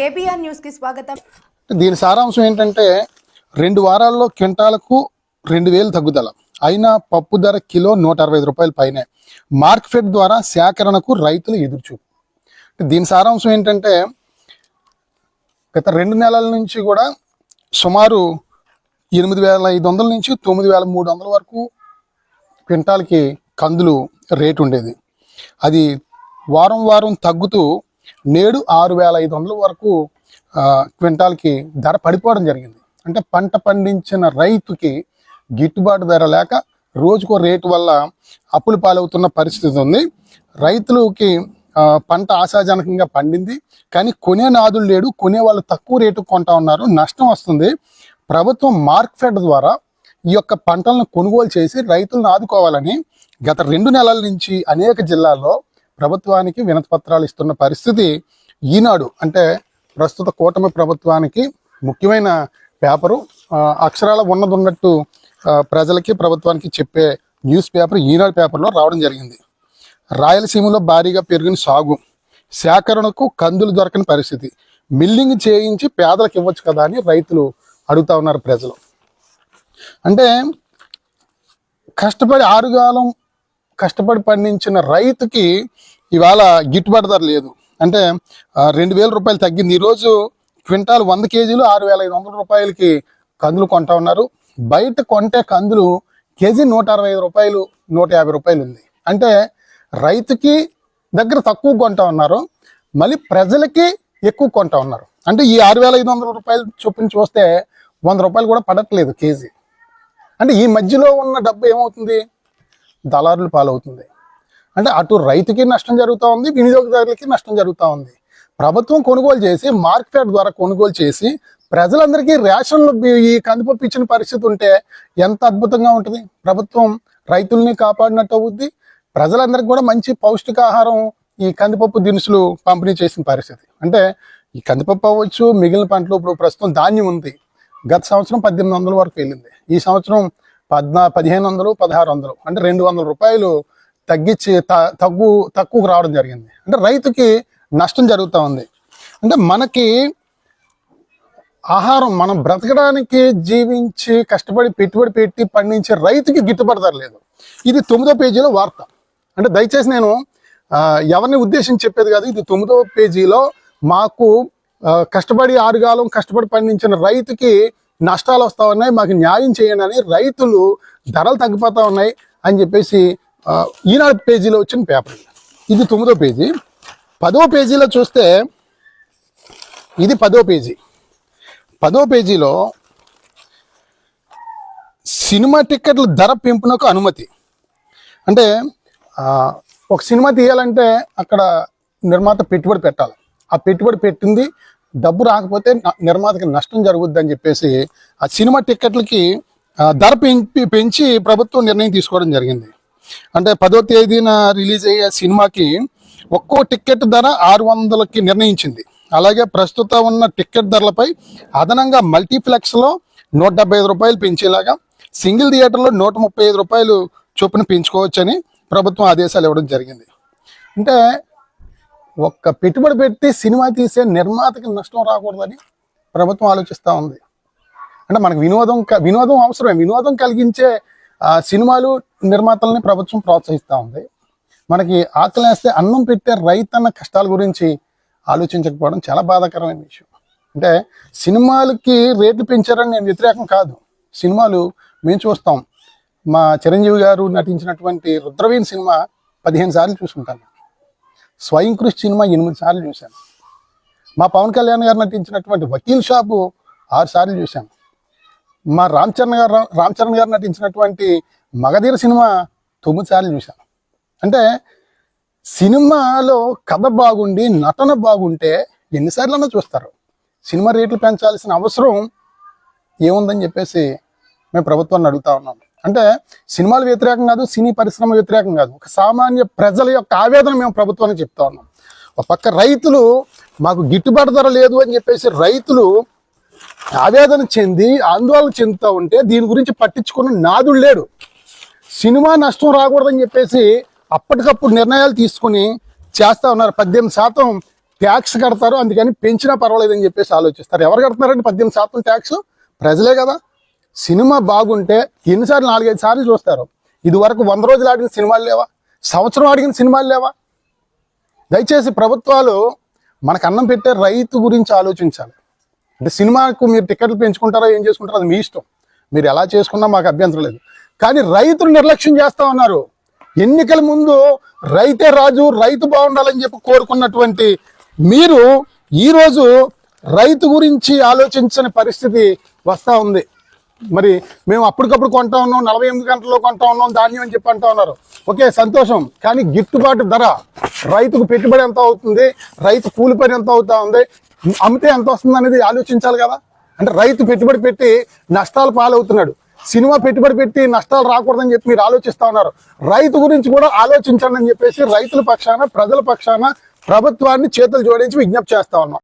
KBR న్యూస్కి స్వాగతం. దీని సారాంశం ఏంటంటే రెండు వారాల్లో క్వింటాలకు రెండు వేలు తగ్గుదల. అయినా పప్పు ధర కిలో నూట అరవై ఐదు రూపాయల పైనే. మార్కెట్ ద్వారా సేకరణకు రైతులు ఎదురుచూపు. దీని సారాంశం ఏంటంటే గత రెండు నెలల నుంచి కూడా సుమారు ఎనిమిది వేల ఐదు వందల నుంచి తొమ్మిది వేల మూడు వందల వరకు క్వింటాల్కి కందులు రేటు ఉండేది. అది వారం వారం తగ్గుతూ నేడు ఆరు వేల ఐదు వందల వరకు క్వింటాల్కి ధర పడిపోవడం జరిగింది. అంటే పంట పండించిన రైతుకి గిట్టుబాటు ధర లేక రోజుకో రేటు వల్ల అప్పులు పాలవుతున్న పరిస్థితి ఉంది. రైతులకి పంట ఆశాజనకంగా పండింది. కానీ కొనే నాదులు లేడు కొనే వాళ్ళు తక్కువ రేటు కొంటా ఉన్నారు నష్టం వస్తుంది. ప్రభుత్వం మార్కెట్ ద్వారా ఈ యొక్క పంటలను కొనుగోలు చేసి రైతులను ఆదుకోవాలని గత రెండు నెలల నుంచి అనేక జిల్లాల్లో ప్రభుత్వానికి వినతి పత్రాలు ఇస్తున్న పరిస్థితి ఈనాడు. అంటే ప్రస్తుత కూటమి ప్రభుత్వానికి ముఖ్యమైన పేపరు అక్షరాల ఉన్నది ఉన్నట్టు ప్రజలకి ప్రభుత్వానికి చెప్పే న్యూస్ పేపర్ ఈనాడు పేపర్లో రావడం జరిగింది. రాయలసీమలో భారీగా పెరిగిన సాగు సేకరణకు కందులు దొరకని పరిస్థితి. మిల్లింగ్ చేయించి పేదలకు ఇవ్వచ్చు కదా అని రైతులు అడుగుతా ఉన్నారు ప్రజలు. అంటే కష్టపడి ఆరుగాలం కష్టపడి పండించిన రైతుకి ఇవాళ గిట్టుబాటు ధర లేదు. అంటే రెండు వేల రూపాయలు తగ్గింది. ఈరోజు క్వింటాల్ వంద కేజీలు ఆరు వేల ఐదు వందల రూపాయలకి కందులు కొంటా ఉన్నారు. బయట కొంటే కందులు కేజీ నూట అరవై ఐదు రూపాయలు నూట యాభై రూపాయలు ఉంది. అంటే రైతుకి దగ్గర తక్కువ కొంటా ఉన్నారు. మళ్ళీ ప్రజలకి ఎక్కువ కొంటా ఉన్నారు. అంటే ఈ ఆరు వేల ఐదు వందల రూపాయలు చొప్పున చూస్తే వంద రూపాయలు కూడా పడట్లేదు కేజీ. అంటే ఈ మధ్యలో ఉన్న డబ్బు ఏమవుతుంది? దళారుల పాలవుతుంది. అంటే అటు రైతుకి నష్టం జరుగుతూ ఉంది వినియోగదారులకి నష్టం జరుగుతూ ఉంది. ప్రభుత్వం కొనుగోలు చేసి మార్కెట్ ద్వారా కొనుగోలు చేసి ప్రజలందరికీ రేషన్లు ఈ కందిపప్పు ఇచ్చిన పరిస్థితి ఉంటే ఎంత అద్భుతంగా ఉంటుంది. ప్రభుత్వం రైతుల్ని కాపాడినట్టు అవుద్ది. ప్రజలందరికీ కూడా మంచి పౌష్టికాహారం ఈ కందిపప్పు దినుసులు పంపిణీ చేసిన పరిస్థితి. అంటే ఈ కందిపప్పు అవ్వచ్చు మిగిలిన పంటలు ఇప్పుడు ప్రస్తుతం ధాన్యం ఉంది. గత సంవత్సరం పద్దెనిమిది వందల వరకు వెళ్ళింది. ఈ సంవత్సరం పద్నా పదిహేను వందలు పదహారు వందలు. అంటే రెండు వందల రూపాయలు తగ్గించి త- తగ్గు తక్కువకు రావడం జరిగింది. అంటే రైతుకి నష్టం జరుగుతూ ఉంది. అంటే మనకి ఆహారం మనం బ్రతకడానికి జీవించి కష్టపడి పెట్టుబడి పెట్టి పండించే రైతుకి గిట్టుబాటు ధర లేదు. ఇది తొమ్మిదో పేజీలో వార్త. అంటే దయచేసి నేను ఎవరిని ఉద్దేశించి చెప్పేది కాదు ఇది తొమ్మిదో పేజీలో మాకు కష్టపడి ఆరుగాలం కష్టపడి పండించిన రైతుకి నష్టాలు వస్తూ ఉన్నాయి మాకు న్యాయం చేయండి అని రైతులు ధరలు తగ్గిపోతూ ఉన్నాయి అని చెప్పేసి ఈనాడు పేజీలో వచ్చిన పేపర్. ఇది తొమ్మిదో పేజీ. పదో పేజీలో చూస్తే ఇది పదో పేజీ. పదో పేజీలో సినిమా టిక్కెట్ల ధర పెంపునకు అనుమతి. అంటే ఒక సినిమా తీయాలంటే అక్కడ నిర్మాత పెట్టుబడి పెట్టాలి. ఆ పెట్టుబడి పెట్టింది డబ్బు రాకపోతే నిర్మాతకి నష్టం జరుగుద్దని చెప్పేసి ఆ సినిమా టిక్కెట్లకి ధర పెంచి పెంచి ప్రభుత్వం నిర్ణయం తీసుకోవడం జరిగింది. అంటే పదో తేదీన రిలీజ్ అయ్యే సినిమాకి ఒక్కో టిక్కెట్ ధర ఆరు వందలకి నిర్ణయించింది. అలాగే ప్రస్తుత ఉన్న టిక్కెట్ ధరలపై అదనంగా మల్టీప్లెక్స్లో నూట డెబ్బై ఐదు రూపాయలు పెంచేలాగా సింగిల్ థియేటర్లో నూట ముప్పై ఐదు రూపాయలు చొప్పున పెంచుకోవచ్చని ప్రభుత్వం ఆదేశాలు ఇవ్వడం జరిగింది. అంటే ఒక్క పెట్టుబడి పెట్టి సినిమా తీసే నిర్మాతకి నష్టం రాకూడదని ప్రభుత్వం ఆలోచిస్తూ ఉంది. అంటే మనకు వినోదం క- వినోదం అవసరమే. వినోదం కలిగించే ఆ, సినిమాలు నిర్మాతల్ని ప్రభుత్వం ప్రోత్సహిస్తూ ఉంది. మనకి ఆకలేస్తే అన్నం పెట్టే రైతన్న కష్టాల గురించి ఆలోచించకపోవడం చాలా బాధాకరమైన విషయం. అంటే సినిమాలకి రేట్లు పెంచారని నేను వ్యతిరేకం కాదు. సినిమాలు మేము చూస్తాం. మా చిరంజీవి గారు నటించినటువంటి రుద్రవీణ్ సినిమా పదిహేను సార్లు చూసుకుంటాను. స్వయం కృషి సినిమా ఎనిమిది సార్లు చూశాను. మా పవన్ కళ్యాణ్ గారు నటించినటువంటి వకీల్ షాపు ఆరు సార్లు చూశాను. మా రామ్ చరణ్ గారు రామ్ చరణ్ గారు నటించినటువంటి మగధీర సినిమా తొమ్మిది సార్లు చూశాను. అంటే సినిమాలో కథ బాగుండి నటన బాగుంటే ఎన్నిసార్లన్నా చూస్తారు. సినిమా రేట్లు పెంచాల్సిన అవసరం ఏముందని చెప్పేసి మేము ప్రభుత్వాన్ని అడుగుతా ఉన్నాం. అంటే సినిమాలు వ్యతిరేకం కాదు సినీ పరిశ్రమ వ్యతిరేకం కాదు. ఒక సామాన్య ప్రజల యొక్క ఆవేదన మేము ప్రభుత్వానికి చెప్తా ఉన్నాం. ఒక పక్క రైతులు మాకు గిట్టుబాటు ధర లేదు అని చెప్పేసి రైతులు ఆవేదన చెంది ఆందోళన చెందుతూ ఉంటే దీని గురించి పట్టించుకున్న నాదుడు లేడు. సినిమా నష్టం రాకూడదని చెప్పేసి అప్పటికప్పుడు నిర్ణయాలు తీసుకుని చేస్తూ ఉన్నారు. పద్దెనిమిది శాతం ట్యాక్స్ కడతారు అందుకని పెంచినా పర్వాలేదని చెప్పేసి ఆలోచిస్తారు. ఎవరు కడుతున్నారండి పద్దెనిమిది శాతం ట్యాక్స్? ప్రజలే కదా. సినిమా బాగుంటే ఎన్నిసార్లు నాలుగైదు సార్లు చూస్తారు. ఇది వరకు వంద రోజులు ఆడిన సినిమాలు లేవా? సంవత్సరం ఆడిన సినిమాలు లేవా? దయచేసి ప్రభుత్వాలు మనకు అన్నం పెట్టే రైతు గురించి ఆలోచించాలి. అంటే సినిమాకు మీరు టికెట్లు పెంచుకుంటారో ఏం చేసుకుంటారో అది మీ ఇష్టం. మీరు ఎలా చేసుకున్నా మాకు అభ్యంతరం లేదు. కానీ రైతులు నిర్లక్ష్యం చేస్తా ఉన్నారు. ఎన్నికల ముందు రైతే రాజు రైతు బాగుండాలని చెప్పి కోరుకున్నటువంటి మీరు ఈరోజు రైతు గురించి ఆలోచించని పరిస్థితి వస్తూ ఉంది. మరి మేము అప్పటికప్పుడు కొంటా ఉన్నాం నలభై ఎనిమిది గంటల్లో కొంటా ఉన్నాం ధాన్యం అని చెప్పి అంటా ఉన్నారు. ఓకే సంతోషం. కానీ గిట్టుబాటు ధర రైతుకు పెట్టుబడి ఎంత అవుతుంది రైతు కూలి పని ఎంత అవుతా ఉంది అమ్మితే ఎంత వస్తుంది అనేది ఆలోచించాలి కదా. అంటే రైతు పెట్టుబడి పెట్టి నష్టాలు పాలవుతున్నాడు. సినిమా పెట్టుబడి పెట్టి నష్టాలు రాకూడదని చెప్పి మీరు ఆలోచిస్తా ఉన్నారు. రైతు గురించి కూడా ఆలోచించండి అని చెప్పేసి రైతుల పక్షాన ప్రజల పక్షాన ప్రభుత్వాన్ని చేతులు జోడించి విజ్ఞప్తి చేస్తా ఉన్నాం.